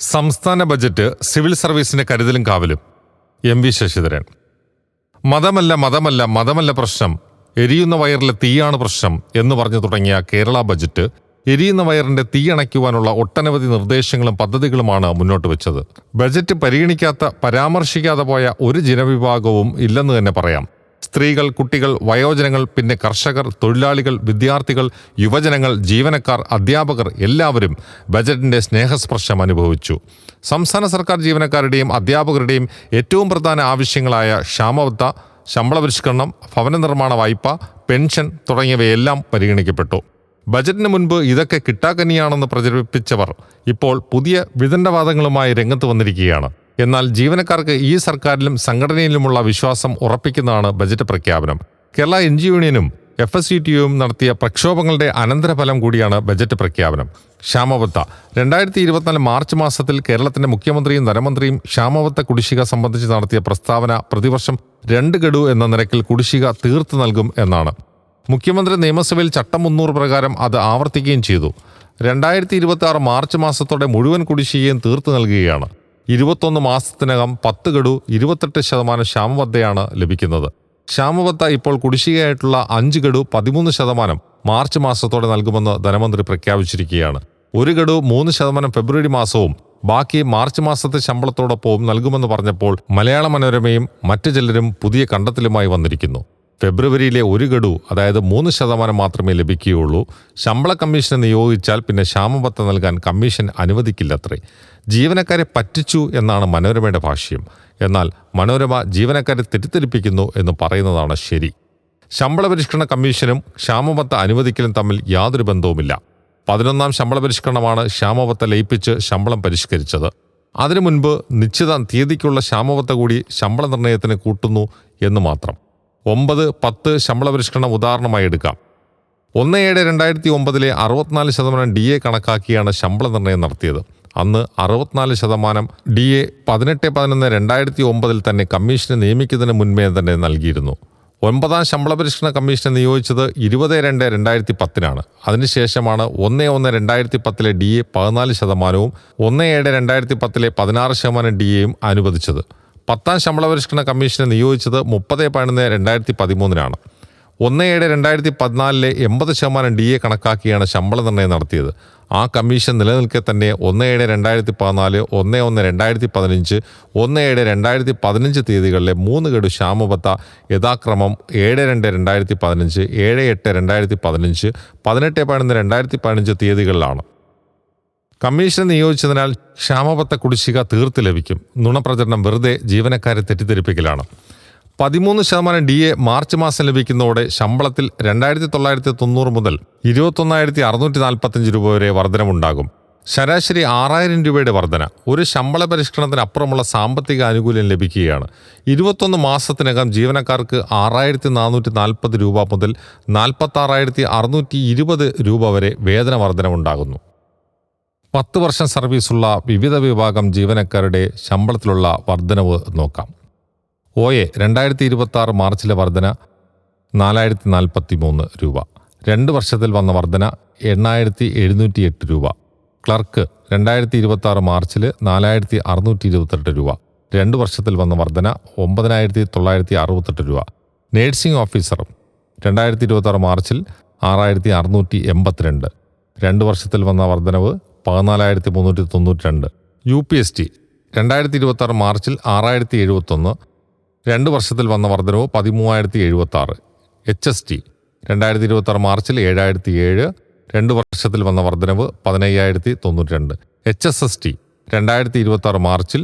സംസ്ഥാന budget civil സർവീസിന്റെ കരുതലും കാവലും. M V Sasidharan. മതമല്ല മതമല്ല മതമല്ല പ്രശ്നം. എരിയുന്ന വയറിലെ തീയാണ് പ്രശ്നം എന്ന് പറഞ്ഞു തുടങ്ങിയ കേരള ബജറ്റ് എരിയുന്ന വയറിന്റെ തീ അണയ്ക്കുവാനുള്ള ഒട്ടനവധി നിർദ്ദേശങ്ങളും പദ്ധതികളുമാണ് മുന്നോട്ട് വെച്ചത്. ബജറ്റ് പരിഗണിക്കാത്ത പരാമർശിക്കാതെ പോയ ഒരു ജനവിഭാഗവും ഇല്ലെന്ന് തന്നെ പറയാം. സ്ത്രീകൾ കുട്ടികൾ വയോജനങ്ങൾ പിന്നെ കർഷകർ തൊഴിലാളികൾ വിദ്യാർത്ഥികൾ യുവജനങ്ങൾ ജീവനക്കാർ അധ്യാപകർ എല്ലാവരും ബജറ്റിന്റെ സ്നേഹസ്പർശം അനുഭവിച്ചു. സംസ്ഥാന സർക്കാർ ജീവനക്കാരുടെയും അധ്യാപകരുടെയും ഏറ്റവും പ്രധാന ആവശ്യങ്ങളായ ക്ഷാമവത്ത ശമ്പള പരിഷ്കരണം ഭവന നിർമ്മാണ വായ്പ പെൻഷൻ തുടങ്ങിയവയെല്ലാം പരിഗണിക്കപ്പെട്ടു. ബജറ്റിന് മുൻപ് ഇതൊക്കെ കിട്ടാക്കനിയാണെന്ന് പ്രചരിപ്പിച്ചവർ ഇപ്പോൾ പുതിയ വിദണ്ഡവാദങ്ങളുമായി രംഗത്ത് വന്നിരിക്കുകയാണ്. എന്നാൽ ജീവനക്കാർക്ക് ഈ സർക്കാരിലും സംഘടനയിലുമുള്ള വിശ്വാസം ഉറപ്പിക്കുന്നതാണ് ബജറ്റ് പ്രഖ്യാപനം. കേരള എൻ ജി യൂണിയനും എഫ് എസ് ടി യുവും നടത്തിയ പ്രക്ഷോഭങ്ങളുടെ അനന്തരഫലം കൂടിയാണ് ബജറ്റ് പ്രഖ്യാപനം. ക്ഷാമബത്ത. രണ്ടായിരത്തി ഇരുപത്തിനാല് മാർച്ച് മാസത്തിൽ കേരളത്തിന്റെ മുഖ്യമന്ത്രിയും ധനമന്ത്രിയും ക്ഷാമബത്ത കുടിശ്ശിക സംബന്ധിച്ച് നടത്തിയ പ്രസ്താവന പ്രതിവർഷം രണ്ട് ഗഡു എന്ന നിരക്കിൽ കുടിശ്ശിക തീർത്തു നൽകും എന്നാണ്. മുഖ്യമന്ത്രി നിയമസഭയിൽ ചട്ടം മുന്നൂറ് പ്രകാരം അത് ആവർത്തിക്കുകയും ചെയ്തു. രണ്ടായിരത്തി ഇരുപത്തി ആറ് മാർച്ച് മാസത്തോടെ മുഴുവൻ കുടിശ്ശികയും തീർത്തു നൽകുകയാണ്. ഇരുപത്തൊന്ന് മാസത്തിനകം പത്ത് ഗഡു ഇരുപത്തെട്ട് ശതമാനം ക്ഷാമബദ്ധയാണ് ലഭിക്കുന്നത്. ക്ഷാമബത്ത ഇപ്പോൾ കുടിശ്ശികയായിട്ടുള്ള അഞ്ച് ഗഡു പതിമൂന്ന് ശതമാനം മാർച്ച് മാസത്തോടെ നൽകുമെന്ന് ധനമന്ത്രി പ്രഖ്യാപിച്ചിരിക്കുകയാണ്. ഒരു ഗഡു മൂന്ന് ശതമാനം ഫെബ്രുവരി മാസവും ബാക്കി മാർച്ച് മാസത്തെ ശമ്പളത്തോടൊപ്പവും നൽകുമെന്ന് പറഞ്ഞപ്പോൾ മലയാള മനോരമയും മറ്റു ചിലരും പുതിയ കണ്ടെത്തലുമായി വന്നിരിക്കുന്നു. ഫെബ്രുവരിയിലെ ഒരു ഗഡു അതായത് മൂന്ന് ശതമാനം മാത്രമേ ലഭിക്കുകയുള്ളൂ. ശമ്പള കമ്മീഷനെ നിയോഗിച്ചാൽ പിന്നെ ക്ഷാമപത്രം നൽകാൻ കമ്മീഷൻ അനുവദിക്കില്ലത്രേ. ജീവനക്കാരെ പറ്റിച്ചു എന്നാണ് മനോരമയുടെ ഭാഷ്യം. എന്നാൽ മനോരമ ജീവനക്കാരെ തെറ്റിദ്ധരിപ്പിക്കുന്നു എന്ന് പറയുന്നതാണ് ശരി. ശമ്പള പരിഷ്കരണ കമ്മീഷനും ക്ഷാമപത്ത അനുവദിക്കലും തമ്മിൽ യാതൊരു ബന്ധവുമില്ല. പതിനൊന്നാം ശമ്പള പരിഷ്കരണമാണ് ക്ഷാമപത്ത ലയിപ്പിച്ച് ശമ്പളം പരിഷ്കരിച്ചത്. അതിനു മുൻപ് നിശ്ചിത തീയതിക്കുള്ള ക്ഷാമപത്ത കൂടി ശമ്പള നിർണയത്തിന് കൂട്ടുന്നു എന്ന് മാത്രം. ഒമ്പത് പത്ത് ശമ്പള പരിഷ്കരണം ഉദാഹരണമായി എടുക്കാം. ഒന്ന് ഏഴ് രണ്ടായിരത്തി ഒമ്പതിലെ അറുപത്തിനാല് ശതമാനം ഡി എ കണക്കാക്കിയാണ് ശമ്പള നിർണയം നടത്തിയത്. അന്ന് അറുപത്തിനാല് ശതമാനം ഡി എ പതിനെട്ട് പതിനൊന്ന് രണ്ടായിരത്തി ഒമ്പതിൽ തന്നെ കമ്മീഷനെ നിയമിക്കുന്നതിന് മുൻപേ തന്നെ നൽകിയിരുന്നു. ഒൻപതാം ശമ്പള പരിഷ്കരണ കമ്മീഷനെ നിയോഗിച്ചത് ഇരുപത് രണ്ട് രണ്ടായിരത്തി പത്തിനാണ് അതിനുശേഷമാണ് ഒന്ന് ഒന്ന് രണ്ടായിരത്തി പത്തിലെ ഡി എ പതിനാല് ശതമാനവും ഒന്ന് ഏഴ് രണ്ടായിരത്തി പത്തിലെ പതിനാറ് ശതമാനം ഡി എയും അനുവദിച്ചത്. പത്താം ശമ്പള പരിഷ്കരണ കമ്മീഷനെ നിയോഗിച്ചത് മുപ്പത് പതിനൊന്ന് രണ്ടായിരത്തി പതിമൂന്നിനാണ് ഒന്ന് ഏഴ് രണ്ടായിരത്തി പതിനാലിലെ എൺപത് ശതമാനം ഡി എ കണക്കാക്കിയാണ് ശമ്പള നിർണയം നടത്തിയത്. ആ കമ്മീഷൻ നിലനിൽക്കെ തന്നെ ഒന്ന് ഏഴ് രണ്ടായിരത്തി പതിനാല് ഒന്ന് ഒന്ന് രണ്ടായിരത്തി പതിനഞ്ച് ഒന്ന് ഏഴ് രണ്ടായിരത്തി പതിനഞ്ച് തീയതികളിലെ മൂന്ന് ഗഡു ക്ഷാമബത്ത യഥാക്രമം ഏഴ് രണ്ട് രണ്ടായിരത്തി പതിനഞ്ച് ഏഴ് എട്ട് രണ്ടായിരത്തി പതിനഞ്ച് പതിനെട്ട് പതിനൊന്ന് രണ്ടായിരത്തി പതിനഞ്ച് തീയതികളിലാണ്. കമ്മീഷൻ നിയോഗിച്ചതിനാൽ ക്ഷാമബത്ത കുടിശ്ശിക തീർത്ത് ലഭിക്കും. നുണപ്രചരണം വെറുതെ ജീവനക്കാരെ തെറ്റിദ്ധരിപ്പിക്കലാണ്. പതിമൂന്ന് ശതമാനം ഡി എ മാർച്ച് മാസം ലഭിക്കുന്നതോടെ ശമ്പളത്തിൽ രണ്ടായിരത്തി തൊള്ളായിരത്തി തൊണ്ണൂറ് മുതൽ ഇരുപത്തൊന്നായിരത്തി അറുന്നൂറ്റി നാൽപ്പത്തഞ്ച് രൂപ വരെ വർധനമുണ്ടാകും. ശരാശരി ആറായിരം രൂപയുടെ വർധന. ഒരു ശമ്പള പരിഷ്കരണത്തിന് അപ്പുറമുള്ള സാമ്പത്തിക ആനുകൂല്യം ലഭിക്കുകയാണ്. ഇരുപത്തൊന്ന് മാസത്തിനകം ജീവനക്കാർക്ക് ആറായിരത്തി നാനൂറ്റി നാൽപ്പത് രൂപ മുതൽ നാൽപ്പത്താറായിരത്തി അറുന്നൂറ്റി ഇരുപത് രൂപ വരെ വേതന വർധനമുണ്ടാകുന്നു. പത്ത് വർഷം സർവീസുള്ള വിവിധ വിഭാഗം ജീവനക്കാരുടെ ശമ്പളത്തിലുള്ള വർധനവ് നോക്കാം. ഒ എ രണ്ടായിരത്തി ഇരുപത്തി ആറ് മാർച്ചിലെ വർധന നാലായിരത്തി നാൽപ്പത്തി മൂന്ന് രൂപ. രണ്ട് വർഷത്തിൽ വന്ന വർധന എണ്ണായിരത്തി എഴുന്നൂറ്റി എട്ട് രൂപ. ക്ലർക്ക് രണ്ടായിരത്തി ഇരുപത്തി ആറ് മാർച്ചിൽ നാലായിരത്തി അറുന്നൂറ്റി ഇരുപത്തെട്ട് രൂപ. രണ്ട് വർഷത്തിൽ വന്ന വർധന ഒമ്പതിനായിരത്തി തൊള്ളായിരത്തി അറുപത്തെട്ട് രൂപ. നേഴ്സിംഗ് ഓഫീസർ രണ്ടായിരത്തി ഇരുപത്തി ആറ് മാർച്ചിൽ ആറായിരത്തി അറുന്നൂറ്റി എൺപത്തിരണ്ട് രണ്ട് വർഷത്തിൽ വന്ന വർധനവ് പതിനാലായിരത്തി മുന്നൂറ്റി തൊണ്ണൂറ്റി രണ്ട് യു പി എസ് ടി രണ്ടായിരത്തി ഇരുപത്തി ആറ് മാർച്ചിൽ ആറായിരത്തി എഴുപത്തൊന്ന് രണ്ട് വർഷത്തിൽ വന്ന വർധനവ് പതിമൂവായിരത്തി എഴുപത്തി ആറ് എച്ച് എസ് ടി രണ്ടായിരത്തി ഇരുപത്തി ആറ് മാർച്ചിൽ ഏഴായിരത്തി ഏഴ് രണ്ട് വർഷത്തിൽ വന്ന വർധനവ് പതിനയ്യായിരത്തി തൊണ്ണൂറ്റി രണ്ട് എച്ച് എസ് എസ് ടി രണ്ടായിരത്തി ഇരുപത്തി ആറ് മാർച്ചിൽ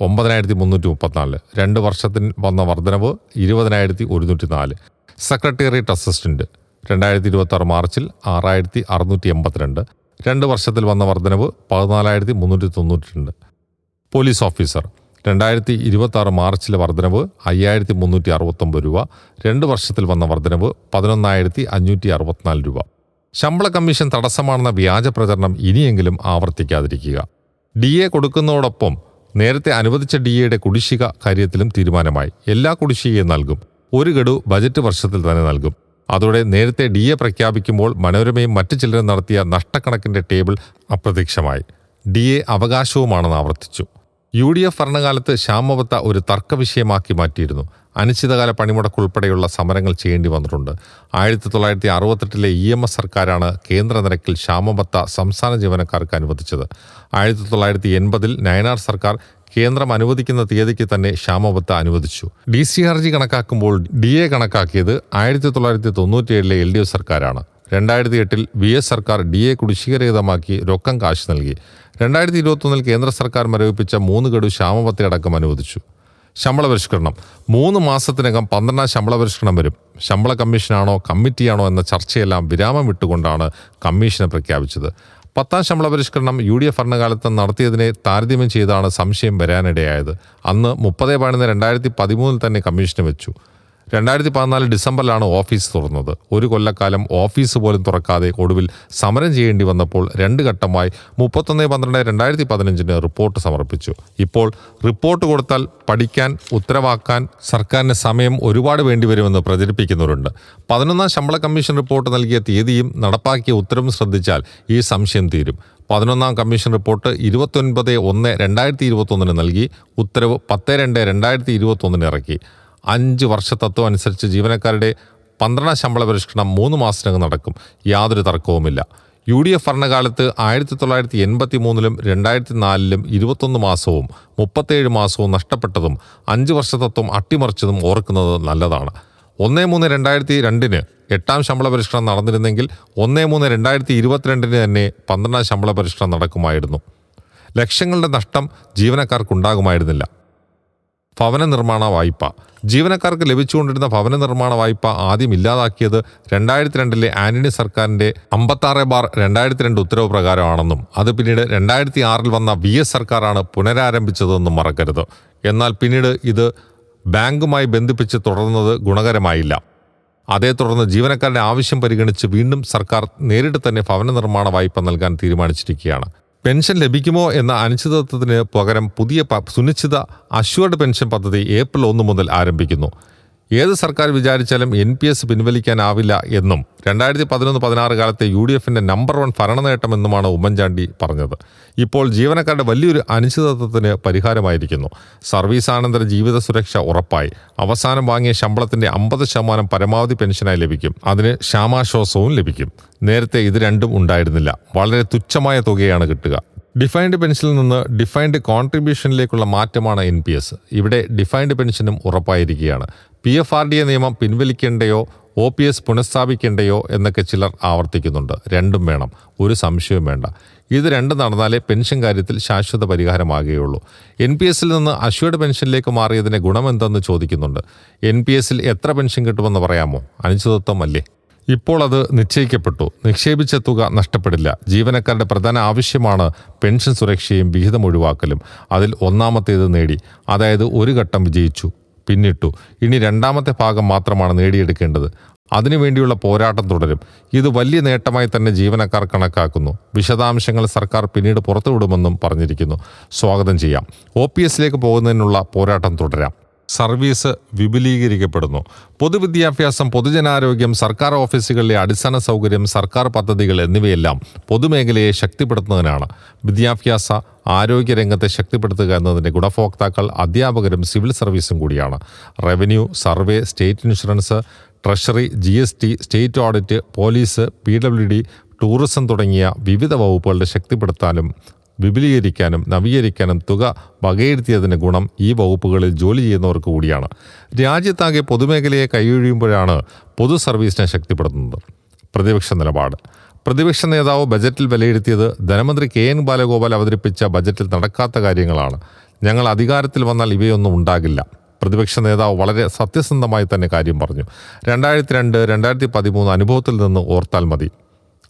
ഒമ്പതിനായിരത്തി മുന്നൂറ്റി മുപ്പത്തിനാല് രണ്ട് വർഷത്തിൽ വന്ന വർധനവ് ഇരുപതിനായിരത്തി ഒരുന്നൂറ്റി നാല് സെക്രട്ടേറിയറ്റ് അസിസ്റ്റന്റ് രണ്ടായിരത്തി ഇരുപത്തി ആറ് മാർച്ചിൽ ആറായിരത്തി അറുന്നൂറ്റി എൺപത്തിരണ്ട് രണ്ട് വർഷത്തിൽ വന്ന വർധനവ് പതിനാലായിരത്തി മുന്നൂറ്റി തൊണ്ണൂറ്റി രണ്ട് പോലീസ് ഓഫീസർ രണ്ടായിരത്തി ഇരുപത്തി മാർച്ചിലെ വർധനവ് അയ്യായിരത്തി മുന്നൂറ്റി അറുപത്തൊമ്പത് രൂപ. രണ്ട് വർഷത്തിൽ വന്ന വർധനവ് പതിനൊന്നായിരത്തി അഞ്ഞൂറ്റി അറുപത്തിനാല് രൂപ. ശമ്പള കമ്മീഷൻ തടസ്സമാണെന്ന വ്യാജ പ്രചരണം ഇനിയെങ്കിലും ആവർത്തിക്കാതിരിക്കുക. ഡി എ കൊടുക്കുന്നതോടൊപ്പം നേരത്തെ അനുവദിച്ച ഡി എയുടെ കുടിശ്ശിക കാര്യത്തിലും തീരുമാനമായി. എല്ലാ കുടിശ്ശികയും നൽകും. ഒരു ഗഡു ബജറ്റ് വർഷത്തിൽ തന്നെ നൽകും. അതോടെ നേരത്തെ ഡി എ പ്രഖ്യാപിക്കുമ്പോൾ മനോരമയും മറ്റു ചിലരും നടത്തിയ നഷ്ടക്കണക്കിന്റെ ടേബിൾ അപ്രത്യക്ഷമായി. ഡി എ അവകാശവുമാണെന്ന് ആവർത്തിച്ചു. യു ഡി എഫ് ഭരണകാലത്ത് ശ്യാമവത്ത ഒരു തർക്കവിഷയമാക്കി മാറ്റിയിരുന്നു. അനിശ്ചിതകാല പണിമുടക്ക് ഉൾപ്പെടെയുള്ള സമരങ്ങൾ ചെയ്യേണ്ടി വന്നിട്ടുണ്ട്. ആയിരത്തി തൊള്ളായിരത്തി അറുപത്തെട്ടിലെ ഇ എം എസ് സർക്കാരാണ് കേന്ദ്ര നിരക്കിൽ ക്ഷാമബത്ത സംസ്ഥാന ജീവനക്കാർക്ക് അനുവദിച്ചത്. ആയിരത്തി തൊള്ളായിരത്തി എൺപതിൽ നയനാർ സർക്കാർ കേന്ദ്രം അനുവദിക്കുന്ന തീയതിക്ക് തന്നെ ക്ഷാമബത്ത അനുവദിച്ചു. ഡി സി ആർ ജി കണക്കാക്കുമ്പോൾ ഡി എ കണക്കാക്കിയത് ആയിരത്തി തൊള്ളായിരത്തി തൊണ്ണൂറ്റിയേഴിലെ എൽ ഡി എഫ് സർക്കാരാണ്. രണ്ടായിരത്തി എട്ടിൽ വി എസ് സർക്കാർ ഡി എ കുടിശ്ശികരഹിതമാക്കി രൊക്കം കാശ് നൽകി. രണ്ടായിരത്തി ഇരുപത്തൊന്നിൽ കേന്ദ്ര സർക്കാർ മരവിപ്പിച്ച മൂന്ന് ഗഡു ക്ഷാമബത്തയടക്കം അനുവദിച്ചു. ശമ്പള പരിഷ്കരണം. മൂന്ന് മാസത്തിനകം പന്ത്രണ്ടാം ശമ്പള പരിഷ്കരണം വരും. ശമ്പള കമ്മീഷനാണോ കമ്മിറ്റിയാണോ എന്ന ചർച്ചയെല്ലാം വിരാമം വിട്ടുകൊണ്ടാണ് കമ്മീഷനെ പ്രഖ്യാപിച്ചത്. പത്താം ശമ്പള പരിഷ്കരണം യു ഡി എഫ് ഭരണകാലത്ത് നടത്തിയതിനെ താരതമ്യം ചെയ്താണ് സംശയം വരാനിടയായത്. അന്ന് മുപ്പതേ പതിനൊന്ന് രണ്ടായിരത്തി പതിമൂന്നിൽ തന്നെ കമ്മീഷന് വെച്ചു. രണ്ടായിരത്തി പതിനാല് ഡിസംബറിലാണ് ഓഫീസ് തുറന്നത്. ഒരു കൊല്ലക്കാലം ഓഫീസ് പോലും തുറക്കാതെ ഒടുവിൽ സമരം ചെയ്യേണ്ടി വന്നപ്പോൾ രണ്ട് ഘട്ടമായി മുപ്പത്തൊന്ന് പന്ത്രണ്ട് രണ്ടായിരത്തി പതിനഞ്ചിന് റിപ്പോർട്ട് സമർപ്പിച്ചു. ഇപ്പോൾ റിപ്പോർട്ട് കൊടുത്താൽ പഠിക്കാൻ ഉത്തരവാക്കാൻ സർക്കാരിന് സമയം ഒരുപാട് വേണ്ടിവരുമെന്ന് പ്രചരിപ്പിക്കുന്നവരുണ്ട്. പതിനൊന്നാം ശമ്പള കമ്മീഷൻ റിപ്പോർട്ട് നൽകിയ തീയതിയും നടപ്പാക്കിയ ഉത്തരവും ശ്രദ്ധിച്ചാൽ ഈ സംശയം തീരും. പതിനൊന്നാം കമ്മീഷൻ റിപ്പോർട്ട് ഇരുപത്തൊൻപത് ഒന്ന് രണ്ടായിരത്തി ഇരുപത്തൊന്നിന് നൽകി ഉത്തരവ് പത്ത് രണ്ട് രണ്ടായിരത്തി ഇരുപത്തൊന്നിന് ഇറക്കി. അഞ്ച് വർഷ തത്വം അനുസരിച്ച് ജീവനക്കാരുടെ പന്ത്രണ്ടാം ശമ്പള പരിഷ്കരണം മൂന്ന് മാസത്തിനകം നടക്കും. യാതൊരു തർക്കവുമില്ല. യു ഡി എഫ് ഭരണകാലത്ത് ആയിരത്തി തൊള്ളായിരത്തി എൺപത്തി മൂന്നിലും രണ്ടായിരത്തി നാലിലും ഇരുപത്തൊന്ന് മാസവും മുപ്പത്തേഴ് മാസവും നഷ്ടപ്പെട്ടതും അഞ്ച് വർഷ തത്വം അട്ടിമറിച്ചതും ഓർക്കുന്നത് നല്ലതാണ്. ഒന്നേ മൂന്ന് രണ്ടായിരത്തി രണ്ടിന് എട്ടാം ശമ്പള പരിഷ്കരണം നടന്നിരുന്നെങ്കിൽ ഒന്നേ മൂന്ന് രണ്ടായിരത്തി ഇരുപത്തിരണ്ടിന് തന്നെ പന്ത്രണ്ടാം ശമ്പള പരിഷ്കരണം നടക്കുമായിരുന്നു. ലക്ഷങ്ങളുടെ നഷ്ടം ജീവനക്കാർക്കുണ്ടാകുമായിരുന്നില്ല. ഭവന നിർമ്മാണ വായ്പ. ജീവനക്കാർക്ക് ലഭിച്ചുകൊണ്ടിരുന്ന ഭവന നിർമ്മാണ വായ്പ ആദ്യം ഇല്ലാതാക്കിയത് രണ്ടായിരത്തി രണ്ടിലെ ആന്റണി സർക്കാരിന്റെ അമ്പത്താറ് ബാർ രണ്ടായിരത്തി രണ്ട് ഉത്തരവ് പ്രകാരമാണെന്നും അത് പിന്നീട് രണ്ടായിരത്തി ആറിൽ വന്ന വി എസ് സർക്കാരാണ് പുനരാരംഭിച്ചതെന്നും മറക്കരുത്. എന്നാൽ പിന്നീട് ഇത് ബാങ്കുമായി ബന്ധിപ്പിച്ച് തുടർന്നത് ഗുണകരമായില്ല. അതേ തുടർന്ന് ജീവനക്കാരുടെ ആവശ്യം പരിഗണിച്ച് വീണ്ടും സർക്കാർ നേരിട്ട് തന്നെ ഭവന നിർമ്മാണ വായ്പ നൽകാൻ തീരുമാനിച്ചിരിക്കുകയാണ്. പെൻഷൻ ലഭിക്കുമോ എന്ന അനിശ്ചിതത്വത്തിന് പകരം പുതിയ സുനിശ്ചിത അഷ്വർഡ് പെൻഷൻ പദ്ധതി ഏപ്രിൽ ഒന്ന് മുതൽ ആരംഭിക്കുന്നു. ഏത് സർക്കാർ വിചാരിച്ചാലും എൻ പി എസ് പിൻവലിക്കാനാവില്ല എന്നും രണ്ടായിരത്തി പതിനൊന്ന് പതിനാറ് കാലത്തെ യു ഡി എഫിന്റെ നമ്പർ വൺ ഭരണനേട്ടമെന്നുമാണ് ഉമ്മൻചാണ്ടി പറഞ്ഞത്. ഇപ്പോൾ ജീവനക്കാരുടെ വലിയൊരു അനിശ്ചിതത്വത്തിന് പരിഹാരമായിരിക്കുന്നു. സർവീസ് സർവീസാനന്തര ജീവിത സുരക്ഷ ഉറപ്പായി. അവസാനം വാങ്ങിയ ശമ്പളത്തിന്റെ അമ്പത് ശതമാനം പരമാവധി പെൻഷനായി ലഭിക്കും. അതിന് ക്ഷാമാശ്വാസവും ലഭിക്കും. നേരത്തെ ഇത് രണ്ടും ഉണ്ടായിരുന്നില്ല. വളരെ തുച്ഛമായ തുകയാണ് കിട്ടുക. ഡിഫൈൻഡ് പെൻഷനിൽ നിന്ന് ഡിഫൈൻഡ് കോൺട്രിബ്യൂഷനിലേക്കുള്ള മാറ്റമാണ് എൻ പി എസ് ഇവിടെ ഡിഫൈൻഡ് പെൻഷനും ഉറപ്പായിരിക്കുകയാണ്. P F R D A നിയമം പിൻവലിക്കേണ്ടയോ ഒ പി എസ് പുനഃസ്ഥാപിക്കേണ്ടയോ എന്നൊക്കെ ചിലർ ആവർത്തിക്കുന്നുണ്ട്. രണ്ടും വേണം. ഒരു സംശയവും വേണ്ട. ഇത് രണ്ടും നടന്നാലേ പെൻഷൻ കാര്യത്തിൽ ശാശ്വത പരിഹാരമാകുകയുള്ളൂ. എൻ പി എസിൽ നിന്ന് അഷ്വേർഡ് പെൻഷനിലേക്ക് മാറിയതിന്റെ ഗുണമെന്തെന്ന് ചോദിക്കുന്നുണ്ട്. എൻ പി എസിൽ എത്ര പെൻഷൻ കിട്ടുമെന്ന് പറയാമോ? അനിശ്ചിതത്വം അല്ലേ ഇപ്പോൾ അത് നിശ്ചയിക്കപ്പെട്ടു. നിക്ഷേപിച്ച തുക നഷ്ടപ്പെടില്ല. ജീവനക്കാരുടെ പ്രധാന ആവശ്യമാണ് പെൻഷൻ സുരക്ഷയും വിഹിതം ഒഴിവാക്കലും. അതിൽ ഒന്നാമത്തേത് നേടി. അതായത് ഒരു ഘട്ടം വിജയിച്ചു. പിന്നിട്ടു. ഇനി രണ്ടാമത്തെ ഭാഗം മാത്രമാണ് നേടിയെടുക്കേണ്ടത്. അതിനുവേണ്ടിയുള്ള പോരാട്ടം തുടരും. ഇത് വലിയ നേട്ടമായി തന്നെ ജീവനക്കാർ കണക്കാക്കുന്നു. വിശദാംശങ്ങൾ സർക്കാർ പിന്നീട് പുറത്തുവിടുമെന്നും പറഞ്ഞിരിക്കുന്നു. സ്വാഗതം ചെയ്യാം. ഒ പി എസിലേക്ക് പോകുന്നതിനുള്ള പോരാട്ടം തുടരാം. സർവീസ് വിപുലീകരിക്കപ്പെടുന്നു. പൊതുവിദ്യാഭ്യാസം പൊതുജനാരോഗ്യം സർക്കാർ ഓഫീസുകളിലെ അടിസ്ഥാന സൗകര്യം സർക്കാർ പദ്ധതികൾ എന്നിവയെല്ലാം പൊതുമേഖലയെ ശക്തിപ്പെടുത്തുന്നതിനാണ്. വിദ്യാഭ്യാസ ആരോഗ്യരംഗത്തെ ശക്തിപ്പെടുത്തുക എന്നതിന്റെ ഗുണഭോക്താക്കൾ അധ്യാപകരും സിവിൽ സർവീസും കൂടിയാണ്. Revenue survey state insurance treasury G S T state audit police P W D tourism തുടങ്ങിയ വിവിധ വകുപ്പുകളുടെ ശക്തിപ്പെടുത്താനും വിപുലീകരിക്കാനും നവീകരിക്കാനും തുക വകയിരുത്തിയതിന്റെ ഗുണം ഈ വകുപ്പുകളിൽ ജോലി ചെയ്യുന്നവർക്ക് കൂടിയാണ്. രാജ്യത്താകെ പൊതുമേഖലയെ കൈയൊഴിയുമ്പോഴാണ് പൊതു സർവീസിനെ ശക്തിപ്പെടുത്തുന്നത്. പ്രതിപക്ഷ നിലപാട്. പ്രതിപക്ഷ നേതാവ് ബജറ്റിൽ വിലയിരുത്തിയത് ധനമന്ത്രി കെ എൻ ബാലഗോപാൽ അവതരിപ്പിച്ച ബജറ്റിൽ നടക്കാത്ത കാര്യങ്ങളാണ്. ഞങ്ങൾ അധികാരത്തിൽ വന്നാൽ ഇവയൊന്നും ഉണ്ടാകില്ല. പ്രതിപക്ഷ നേതാവ് വളരെ സത്യസന്ധമായി തന്നെ കാര്യം പറഞ്ഞു. രണ്ടായിരത്തി രണ്ട് രണ്ടായിരത്തി പതിമൂന്ന് അനുഭവത്തിൽ നിന്ന് ഓർത്താൽ മതി.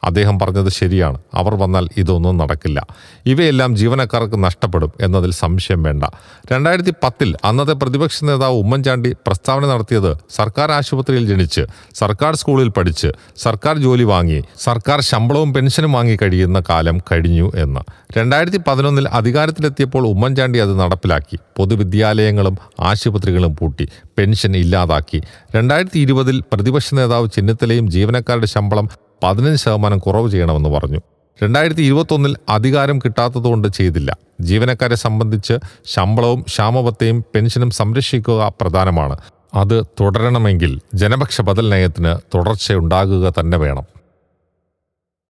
അദ്ദേഹം പറഞ്ഞത് ശരിയാണ്. അവർ വന്നാൽ ഇതൊന്നും നടക്കില്ല. ഇവയെല്ലാം ജീവനക്കാർക്ക് നഷ്ടപ്പെടും എന്നതിൽ സംശയം വേണ്ട. രണ്ടായിരത്തി പത്തിൽ അന്നത്തെ പ്രതിപക്ഷ നേതാവ് ഉമ്മൻചാണ്ടി പ്രസ്താവന നടത്തിയത് സർക്കാർ ആശുപത്രിയിൽ ജനിച്ച് സർക്കാർ സ്കൂളിൽ പഠിച്ച് സർക്കാർ ജോലി വാങ്ങി സർക്കാർ ശമ്പളവും പെൻഷനും വാങ്ങി കഴിയുന്ന കാലം കഴിഞ്ഞു എന്ന്. രണ്ടായിരത്തി പതിനൊന്നിൽ അധികാരത്തിലെത്തിയപ്പോൾ ഉമ്മൻചാണ്ടി അത് നടപ്പിലാക്കി. പൊതുവിദ്യാലയങ്ങളും ആശുപത്രികളും പൂട്ടി പെൻഷൻ ഇല്ലാതാക്കി. രണ്ടായിരത്തി ഇരുപതിൽ പ്രതിപക്ഷ നേതാവ് ചെന്നിത്തലയും ജീവനക്കാരുടെ ശമ്പളം പതിനഞ്ച് ശതമാനം കുറവ് ചെയ്യണമെന്ന് പറഞ്ഞു. രണ്ടായിരത്തി ഇരുപത്തൊന്നിൽ അധികാരം കിട്ടാത്തതുകൊണ്ട് ചെയ്തില്ല. ജീവനക്കാരെ സംബന്ധിച്ച് ശമ്പളവും ക്ഷാമബത്തെയും പെൻഷനും സംരക്ഷിക്കുക പ്രധാനമാണ്. അത് തുടരണമെങ്കിൽ ജനപക്ഷ ബദൽ നയത്തിന് തുടർച്ചയുണ്ടാകുക തന്നെ വേണം.